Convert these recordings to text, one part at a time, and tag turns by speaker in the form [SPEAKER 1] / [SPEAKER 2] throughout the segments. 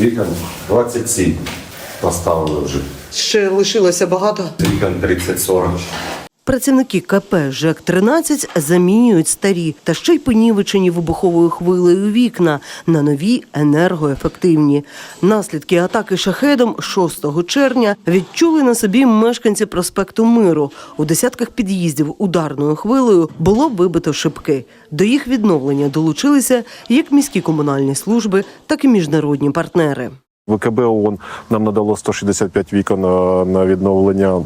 [SPEAKER 1] Вікон 27 поставили вже.
[SPEAKER 2] Ще лишилося багато.
[SPEAKER 1] Вікон 30-40.
[SPEAKER 3] Працівники КП ЖЕК-13 замінюють старі та ще й понівечені вибуховою хвилею вікна на нові енергоефективні. Наслідки атаки шахедом 6 червня відчули на собі мешканці проспекту Миру. У десятках під'їздів ударною хвилею було вибито шибки. До їх відновлення долучилися як міські комунальні служби, так і міжнародні партнери.
[SPEAKER 4] ВКБ ООН нам надало 165 вікон на відновлення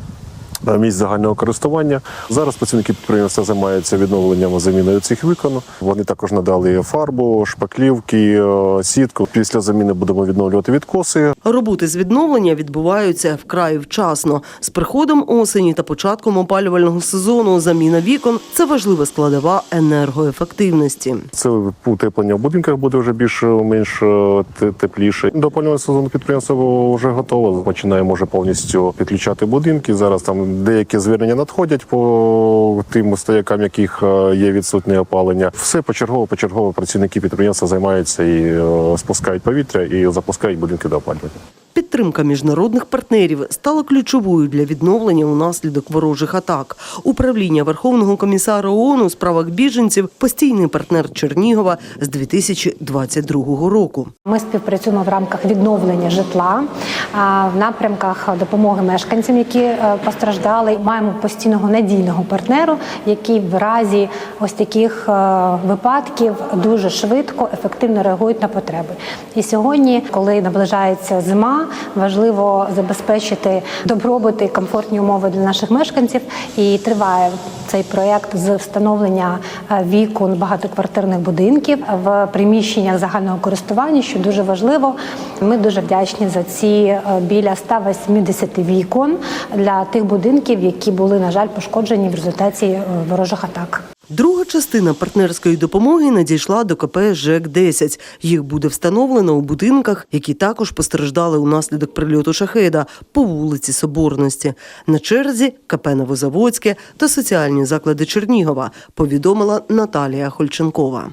[SPEAKER 4] місць загального користування. Зараз працівники підприємства займаються відновленням заміною цих вікон. Вони також надали фарбу, шпаклівки, е, сітку. Після заміни будемо відновлювати відкоси.
[SPEAKER 3] Роботи з відновлення відбуваються вкрай вчасно. З приходом осені та початком опалювального сезону заміна вікон це важлива складова енергоефективності.
[SPEAKER 4] Це утеплення в будинках буде вже більш-менш е, тепліше. До опалювального сезону підприємство вже готове. Починаємо вже повністю підключати будинки. Зараз там деякі звернення надходять по тим стоякам, яких е, є відсутнє опалення. Все почергово, почергово працівники підприємства займаються і е, спускають повітря і запускають будинки до опалювання.
[SPEAKER 3] Підтримка міжнародних партнерів стала ключовою для відновлення унаслідок ворожих атак. Управління Верховного комісара ООН у справах біженців постійний партнер Чернігова з 2022 року.
[SPEAKER 5] Ми співпрацюємо в рамках відновлення житла в напрямках допомоги мешканцям, які е, постраждали. Маємо постійного надійного партнеру, який в разі ось таких е, випадків дуже швидко, ефективно реагують на потреби. І сьогодні, коли наближається зима, важливо забезпечити добробут і комфортні умови для наших мешканців. І триває цей проєкт з встановлення е, вікон багатоквартирних будинків в приміщеннях загального користування, що дуже важливо. Ми дуже вдячні за ці біля 180 вікон для тих будинків, які були, на жаль, пошкоджені в результаті е, ворожих атак.
[SPEAKER 3] Друга частина партнерської допомоги надійшла до КП ЖЕК-10. Їх буде встановлено у будинках, які також постраждали унаслідок прильоту шахеда по вулиці Соборності. На черзі КП Новозаводське та соціальні заклади Чернігова, повідомила Наталія Хольченкова.